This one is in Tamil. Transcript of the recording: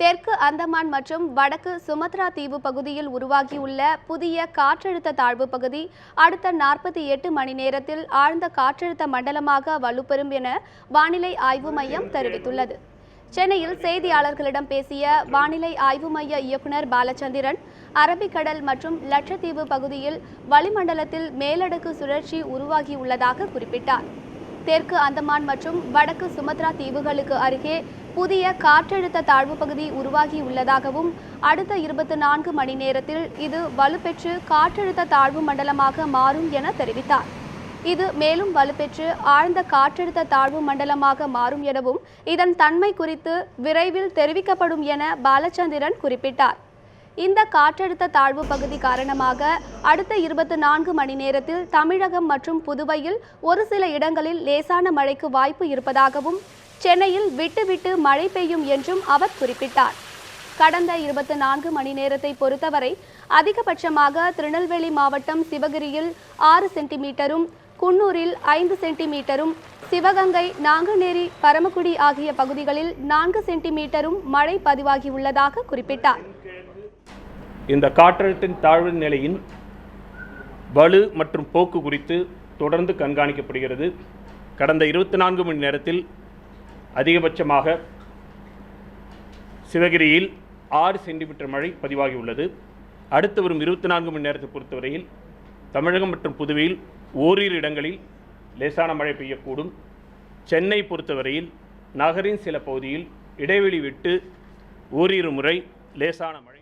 தெற்கு அந்தமான் மற்றும் வடக்கு சுமத்ரா தீவு பகுதியில் உருவாகியுள்ள புதிய காற்றழுத்த தாழ்வு பகுதி அடுத்த நாற்பத்தி எட்டு மணி நேரத்தில் ஆழ்ந்த காற்றழுத்த மண்டலமாக வலுப்பெறும் என வானிலை ஆய்வு மையம் தெரிவித்துள்ளது. சென்னையில் செய்தியாளர்களிடம் பேசிய வானிலை ஆய்வு மைய இயக்குனர் பாலச்சந்திரன் அரபிக்கடல் மற்றும் லட்சத்தீவு பகுதியில் வளிமண்டலத்தில் மேலடுக்கு சுழற்சி உருவாகியுள்ளதாக குறிப்பிட்டார். தெற்கு அந்தமான் மற்றும் வடக்கு சுமத்ரா தீவுகளுக்கு அருகே புதிய காற்றழுத்த தாழ்வு பகுதி உருவாகியுள்ளதாகவும் அடுத்த இருபத்தி நான்கு மணி நேரத்தில் இது வலுப்பெற்று காற்றழுத்த தாழ்வு மண்டலமாக மாறும் என தெரிவித்தார். இது மேலும் வலுப்பெற்று ஆழ்ந்த காற்றழுத்த தாழ்வு மண்டலமாக மாறும் எனவும் இதன் தன்மை குறித்து விரைவில் தெரிவிக்கப்படும் என பாலச்சந்திரன் குறிப்பிட்டார். இந்த காற்றழுத்த தாழ்வு பகுதி காரணமாக அடுத்த இருபத்தி நான்கு மணி நேரத்தில் தமிழகம் மற்றும் புதுவையில் ஒரு சில இடங்களில் லேசான மழைக்கு வாய்ப்பு இருப்பதாகவும் சென்னையில் விட்டு விட்டு மழை பெய்யும் என்றும் அவர் குறிப்பிட்டார். கடந்த இருபத்தி நான்கு மணி நேரத்தை பொறுத்தவரை அதிகபட்சமாக திருநெல்வேலி மாவட்டம் சிவகிரியில் ஆறு சென்டிமீட்டரும் குன்னூரில் ஐந்து சென்டிமீட்டரும் சிவகங்கை நாங்குநேரி பரமக்குடி ஆகிய பகுதிகளில் நான்கு சென்டிமீட்டரும் மழை பதிவாகியுள்ளதாக குறிப்பிட்டார். இந்த காற்றழுத்தின் தாழ்வு நிலையின் வலு மற்றும் போக்கு குறித்து தொடர்ந்து கண்காணிக்கப்படுகிறது. கடந்த இருபத்தி நான்கு மணி நேரத்தில் அதிகபட்சமாக சிவகிரியில் ஆறு சென்டிமீட்டர் மழை பதிவாகியுள்ளது அடுத்து வரும் இருபத்தி நான்கு மணி நேரத்தை பொறுத்தவரையில் தமிழகம் மற்றும் புதுவையில் ஓரிரு இடங்களில் லேசான மழை பெய்யக்கூடும். சென்னை பொறுத்தவரையில் நகரின் சில பகுதியில் இடைவெளி விட்டு ஓரிரு முறை லேசான மழை